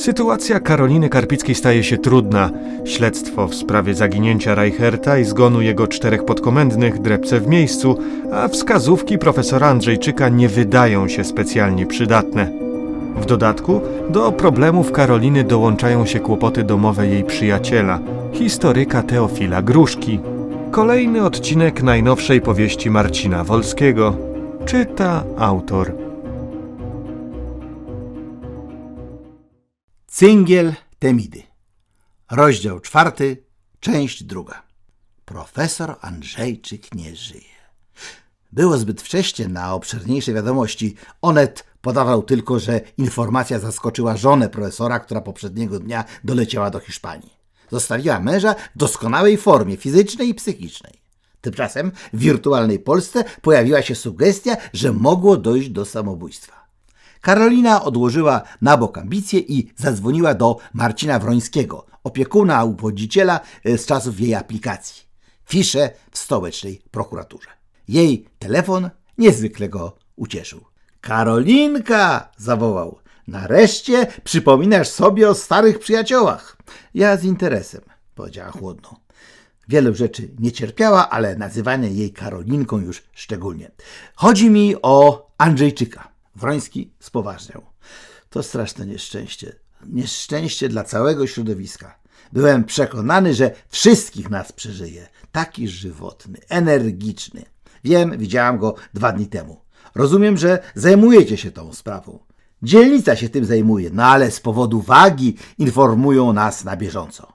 Sytuacja Karoliny Karpickiej staje się trudna. Śledztwo w sprawie zaginięcia Reicherta i zgonu jego czterech podkomendnych drepce w miejscu, a wskazówki profesora Andrzejczyka nie wydają się specjalnie przydatne. W dodatku do problemów Karoliny dołączają się kłopoty domowe jej przyjaciela, historyka Teofila Gruszki. Kolejny odcinek najnowszej powieści Marcina Wolskiego. Czyta autor. Cyngiel Temidy. Rozdział czwarty, część druga. Profesor Andrzejczyk nie żyje. Było zbyt wcześnie na obszerniejsze wiadomości. Onet podawał tylko, że informacja zaskoczyła żonę profesora, która poprzedniego dnia doleciała do Hiszpanii. Zostawiła męża w doskonałej formie fizycznej i psychicznej. Tymczasem w wirtualnej Polsce pojawiła się sugestia, że mogło dojść do samobójstwa. Karolina odłożyła na bok ambicje i zadzwoniła do Marcina Wrońskiego, opiekuna uwodziciela e, z czasów jej aplikacji. Fisze w stołecznej prokuraturze. Jej telefon niezwykle go ucieszył. Karolinka! zawołał. Nareszcie przypominasz sobie o starych przyjaciołach. Ja z interesem, powiedziała chłodno. Wielu rzeczy nie cierpiała, ale nazywanie jej Karolinką już szczególnie. Chodzi mi o Andrzejczyka. Wroński spoważniał. To straszne nieszczęście. Nieszczęście dla całego środowiska. Byłem przekonany, że wszystkich nas przeżyje. Taki żywotny, energiczny. Wiem, widziałam go dwa dni temu. Rozumiem, że zajmujecie się tą sprawą. Dzielnica się tym zajmuje, no ale z powodu wagi informują nas na bieżąco.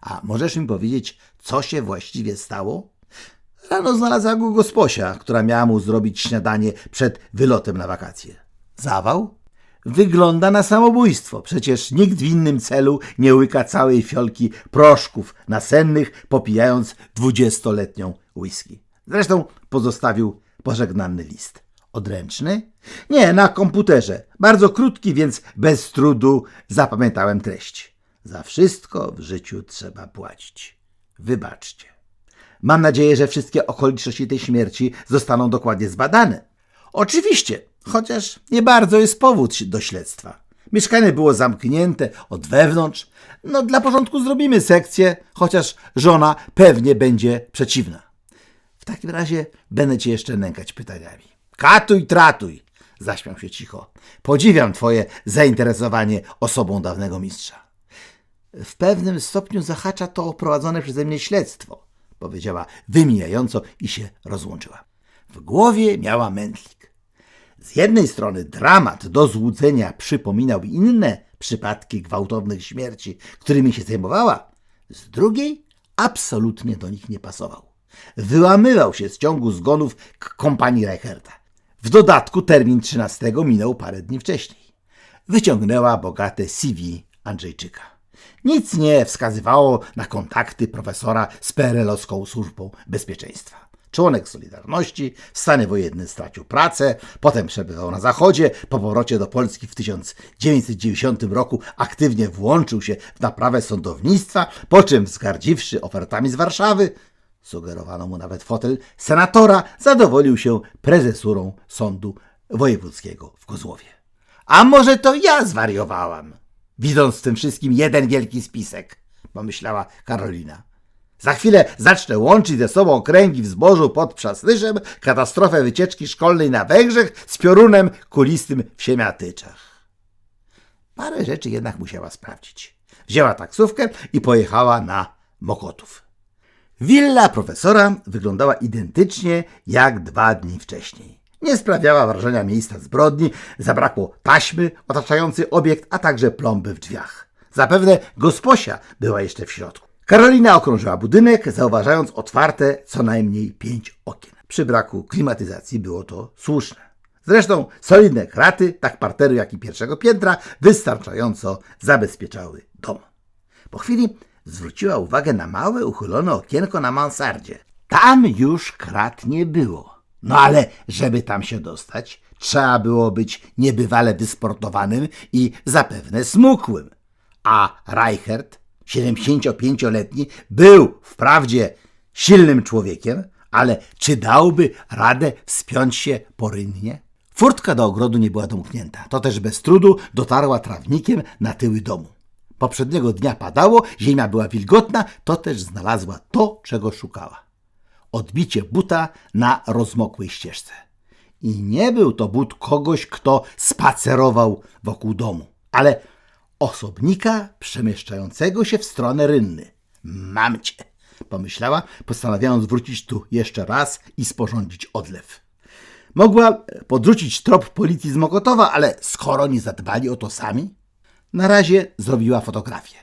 A możesz mi powiedzieć, co się właściwie stało? Rano znalazła go gosposia, która miała mu zrobić śniadanie przed wylotem na wakacje. Zawał? Wygląda na samobójstwo. Przecież nikt w innym celu nie łyka całej fiolki proszków nasennych, popijając dwudziestoletnią whisky. Zresztą pozostawił pożegnany list. Odręczny? Nie, na komputerze. Bardzo krótki, więc bez trudu zapamiętałem treść. Za wszystko w życiu trzeba płacić. Wybaczcie. Mam nadzieję, że wszystkie okoliczności tej śmierci zostaną dokładnie zbadane. Oczywiście, chociaż nie bardzo jest powód do śledztwa. Mieszkanie było zamknięte od wewnątrz. No, dla porządku zrobimy sekcję, chociaż żona pewnie będzie przeciwna. W takim razie będę cię jeszcze nękać pytaniami. Katuj, tratuj! Zaśmiał się cicho. Podziwiam twoje zainteresowanie osobą dawnego mistrza. W pewnym stopniu zahacza to prowadzone przeze mnie śledztwo, powiedziała wymijająco i się rozłączyła. W głowie miała mętlik. Z jednej strony dramat do złudzenia przypominał inne przypadki gwałtownych śmierci, którymi się zajmowała, z drugiej absolutnie do nich nie pasował. Wyłamywał się z ciągu zgonów kompanii Reicherta. W dodatku termin 13 minął parę dni wcześniej. Wyciągnęła bogate CV Andrzejczyka. Nic nie wskazywało na kontakty profesora z PRL-owską służbą bezpieczeństwa. Członek Solidarności, w stanie wojennym stracił pracę, potem przebywał na Zachodzie, po powrocie do Polski w 1990 roku aktywnie włączył się w naprawę sądownictwa, po czym wzgardziwszy ofertami z Warszawy, sugerowano mu nawet fotel senatora, zadowolił się prezesurą Sądu Wojewódzkiego w Kozłowie. A może to ja zwariowałam? Widząc w tym wszystkim jeden wielki spisek, pomyślała Karolina. Za chwilę zacznę łączyć ze sobą kręgi w zbożu pod Przasnyszem, katastrofę wycieczki szkolnej na Węgrzech z piorunem kulistym w Siemiatyczach. Parę rzeczy jednak musiała sprawdzić. Wzięła taksówkę i pojechała na Mokotów. Willa profesora wyglądała identycznie jak dwa dni wcześniej. Nie sprawiała wrażenia miejsca zbrodni, zabrakło taśmy otaczającej obiekt, a także plomby w drzwiach. Zapewne gosposia była jeszcze w środku. Karolina okrążyła budynek, zauważając otwarte co najmniej pięć okien. Przy braku klimatyzacji było to słuszne. Zresztą solidne kraty, tak parteru jak i pierwszego piętra, wystarczająco zabezpieczały dom. Po chwili zwróciła uwagę na małe, uchylone okienko na mansardzie. Tam już krat nie było. No ale żeby tam się dostać, trzeba było być niebywale wysportowanym i zapewne smukłym. A Reichert, 75-letni, był wprawdzie silnym człowiekiem, ale czy dałby radę wspiąć się po rynnie? Furtka do ogrodu nie była domknięta. To też bez trudu dotarła trawnikiem na tyły domu. Poprzedniego dnia padało, ziemia była wilgotna, to też znalazła to, czego szukała. Odbicie buta na rozmokłej ścieżce. I nie był to but kogoś, kto spacerował wokół domu, ale osobnika przemieszczającego się w stronę rynny. Mam cię, pomyślała, postanawiając wrócić tu jeszcze raz i sporządzić odlew. Mogła podrzucić trop policji z Mokotowa, ale skoro nie zadbali o to sami, na razie zrobiła fotografię.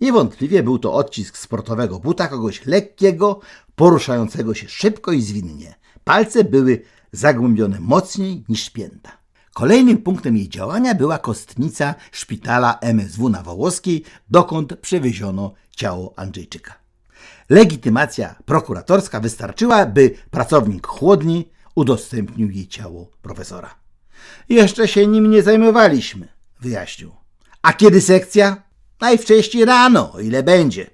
Niewątpliwie był to odcisk sportowego buta kogoś lekkiego, poruszającego się szybko i zwinnie. Palce były zagłębione mocniej niż pięta. Kolejnym punktem jej działania była kostnica szpitala MSW na Wołoskiej, dokąd przewieziono ciało Andrzejczyka. Legitymacja prokuratorska wystarczyła, by pracownik chłodni udostępnił jej ciało profesora. Jeszcze się nim nie zajmowaliśmy, wyjaśnił. A kiedy sekcja? Najwcześniej rano, o ile będzie.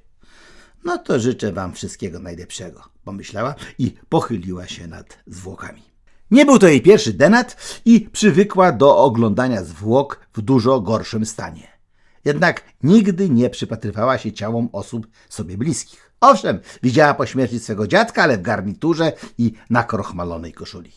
No to życzę wam wszystkiego najlepszego, pomyślała i pochyliła się nad zwłokami. Nie był to jej pierwszy denat i przywykła do oglądania zwłok w dużo gorszym stanie. Jednak nigdy nie przypatrywała się ciałom osób sobie bliskich. Owszem, widziała po śmierci swego dziadka, ale w garniturze i na krochmalonej koszuli.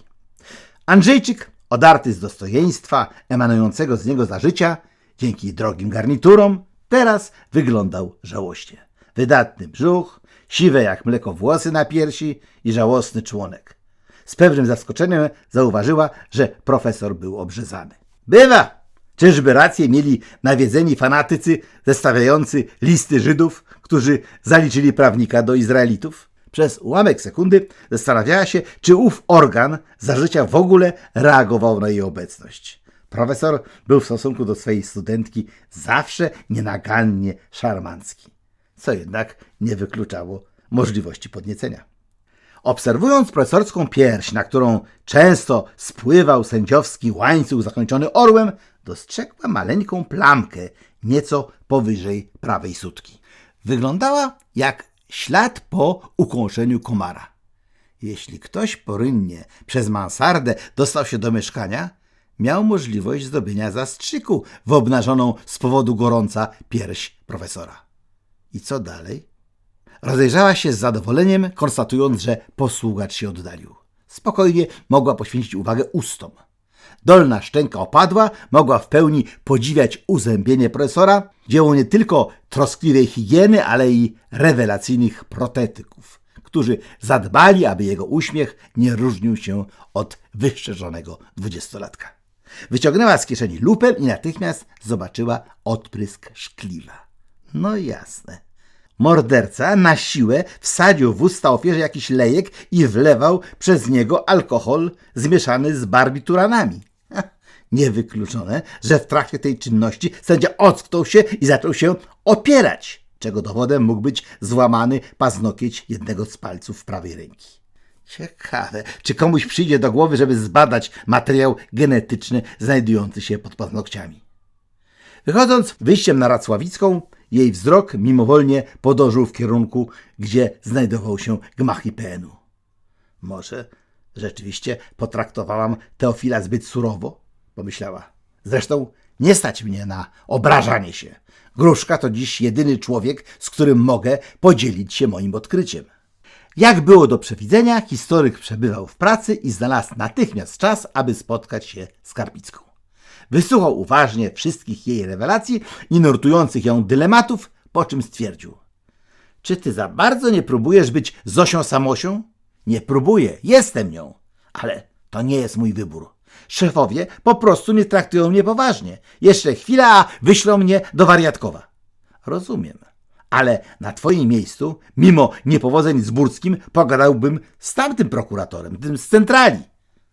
Andrzejczyk, odarty z dostojeństwa emanującego z niego za życia, dzięki drogim garniturom, teraz wyglądał żałośnie. Wydatny brzuch, siwe jak mleko włosy na piersi i żałosny członek. Z pewnym zaskoczeniem zauważyła, że profesor był obrzezany. Bywa! Czyżby rację mieli nawiedzeni fanatycy zestawiający listy Żydów, którzy zaliczyli prawnika do Izraelitów? Przez ułamek sekundy zastanawiała się, czy ów organ za życia w ogóle reagował na jej obecność. Profesor był w stosunku do swojej studentki zawsze nienagannie szarmancki, co jednak nie wykluczało możliwości podniecenia. Obserwując profesorską pierś, na którą często spływał sędziowski łańcuch zakończony orłem, dostrzegła maleńką plamkę nieco powyżej prawej sutki. Wyglądała jak ślad po ukąszeniu komara. Jeśli ktoś porynnie przez mansardę dostał się do mieszkania, miał możliwość zdobycia zastrzyku w obnażoną z powodu gorąca pierś profesora. I co dalej? Rozejrzała się z zadowoleniem, konstatując, że posługacz się oddalił. Spokojnie mogła poświęcić uwagę ustom. Dolna szczęka opadła, mogła w pełni podziwiać uzębienie profesora, dzieło nie tylko troskliwej higieny, ale i rewelacyjnych protetyków, którzy zadbali, aby jego uśmiech nie różnił się od wyszczerzonego dwudziestolatka. Wyciągnęła z kieszeni lupę i natychmiast zobaczyła odprysk szkliwa. No jasne. Morderca na siłę wsadził w usta ofierze jakiś lejek i wlewał przez niego alkohol zmieszany z barbituranami. Niewykluczone, że w trakcie tej czynności sędzia ocknął się i zaczął się opierać, czego dowodem mógł być złamany paznokieć jednego z palców prawej ręki. Ciekawe, czy komuś przyjdzie do głowy, żeby zbadać materiał genetyczny znajdujący się pod paznokciami. Wychodząc wyjściem na Racławicką, jej wzrok mimowolnie podążył w kierunku, gdzie znajdował się gmach IPN-u. Może rzeczywiście potraktowałam Teofila zbyt surowo, pomyślała. Zresztą nie stać mnie na obrażanie się. Gruszka to dziś jedyny człowiek, z którym mogę podzielić się moim odkryciem. Jak było do przewidzenia, historyk przebywał w pracy i znalazł natychmiast czas, aby spotkać się z Karpicką. Wysłuchał uważnie wszystkich jej rewelacji i nurtujących ją dylematów, po czym stwierdził: Czy ty za bardzo nie próbujesz być Zosią Samosią? Nie próbuję, jestem nią, ale to nie jest mój wybór. Szefowie po prostu nie traktują mnie poważnie. Jeszcze chwila, a wyślą mnie do wariatkowa. Rozumiem, ale na twoim miejscu, mimo niepowodzeń z Burskim, pogadałbym z tamtym prokuratorem, tym z centrali,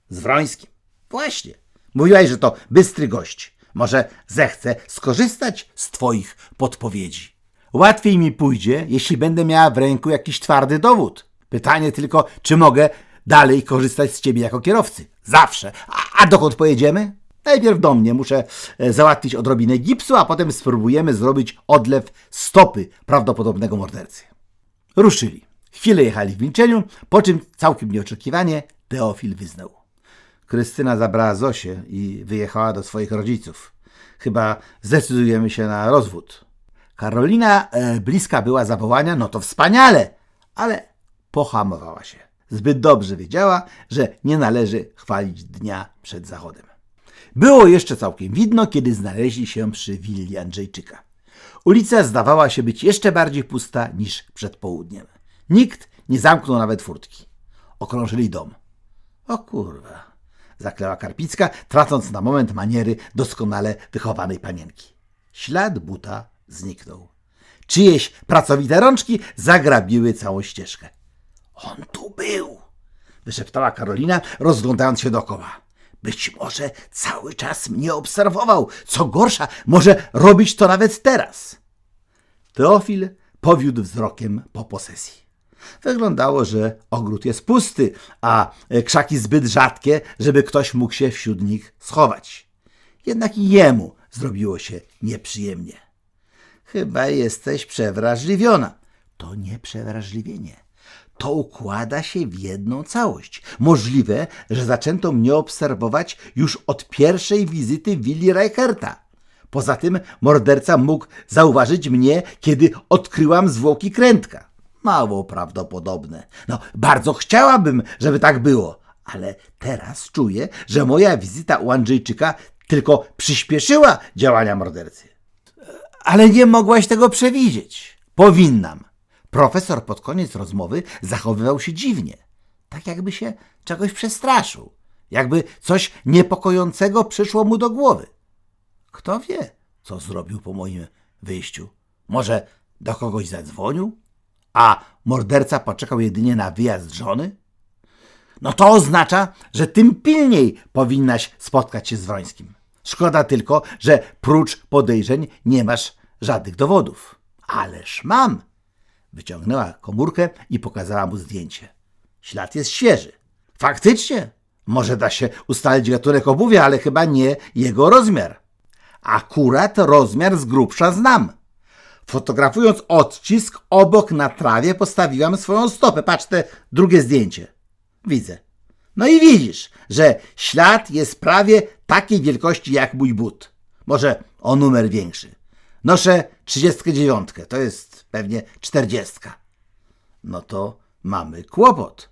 z Wrońskim. Właśnie. Mówiłaś, że to bystry gość. Może zechce skorzystać z twoich podpowiedzi. Łatwiej mi pójdzie, jeśli będę miała w ręku jakiś twardy dowód. Pytanie tylko, czy mogę dalej korzystać z ciebie jako kierowcy. Zawsze. A, a dokąd pojedziemy? Najpierw do mnie muszę e, załatwić odrobinę gipsu, a potem spróbujemy zrobić odlew stopy prawdopodobnego mordercy. Ruszyli. Chwilę jechali w milczeniu, po czym całkiem nieoczekiwanie Teofil wyznał. Krystyna zabrała Zosię i wyjechała do swoich rodziców. Chyba zdecydujemy się na rozwód. Karolina e, bliska była zawołania, no to wspaniale, ale pohamowała się. Zbyt dobrze wiedziała, że nie należy chwalić dnia przed zachodem. Było jeszcze całkiem widno, kiedy znaleźli się przy willi Andrzejczyka. Ulica zdawała się być jeszcze bardziej pusta niż przed południem. Nikt nie zamknął nawet furtki. Okrążyli dom. O kurwa, zaklęła Karpicka, tracąc na moment maniery doskonale wychowanej panienki. Ślad buta zniknął. Czyjeś pracowite rączki zagrabiły całą ścieżkę. On tu był, wyszeptała Karolina, rozglądając się dookoła. Być może cały czas mnie obserwował. Co gorsza, może robić to nawet teraz. Teofil powiódł wzrokiem po posesji. Wyglądało, że ogród jest pusty, a e, krzaki zbyt rzadkie, żeby ktoś mógł się wśród nich schować. Jednak i jemu zrobiło się nieprzyjemnie. Chyba jesteś przewrażliwiona. To nie przewrażliwienie. To układa się w jedną całość. Możliwe, że zaczęto mnie obserwować już od pierwszej wizyty willi Reicherta. Poza tym morderca mógł zauważyć mnie, kiedy odkryłam zwłoki krętka. Mało prawdopodobne. No, bardzo chciałabym, żeby tak było, ale teraz czuję, że moja wizyta u Andrzejczyka tylko przyspieszyła działania mordercy. Ale nie mogłaś tego przewidzieć. Powinnam. Profesor pod koniec rozmowy zachowywał się dziwnie. Tak jakby się czegoś przestraszył. Jakby coś niepokojącego przyszło mu do głowy. Kto wie, co zrobił po moim wyjściu? Może do kogoś zadzwonił? A morderca poczekał jedynie na wyjazd żony? No to oznacza, że tym pilniej powinnaś spotkać się z Wrońskim. Szkoda tylko, że prócz podejrzeń nie masz żadnych dowodów. Ależ mam. Wyciągnęła komórkę i pokazała mu zdjęcie. Ślad jest świeży. Faktycznie. Może da się ustalić gatunek obuwia, ale chyba nie jego rozmiar. Akurat rozmiar z grubsza znam. Fotografując odcisk, obok na trawie postawiłam swoją stopę. Patrz te drugie zdjęcie. Widzę. No i widzisz, że ślad jest prawie takiej wielkości jak mój but. Może o numer większy. Noszę 39, to jest pewnie 40. No to mamy kłopot.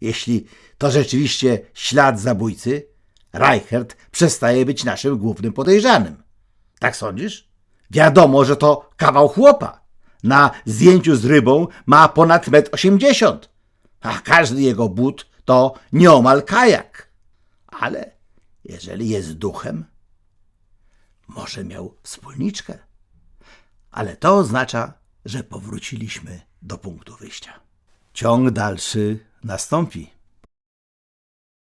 Jeśli to rzeczywiście ślad zabójcy, Reichert przestaje być naszym głównym podejrzanym. Tak sądzisz? Wiadomo, że to kawał chłopa. Na zdjęciu z rybą ma ponad 1,80 m, a każdy jego but to nieomal kajak. Ale jeżeli jest duchem, może miał wspólniczkę. Ale to oznacza, że powróciliśmy do punktu wyjścia. Ciąg dalszy nastąpi.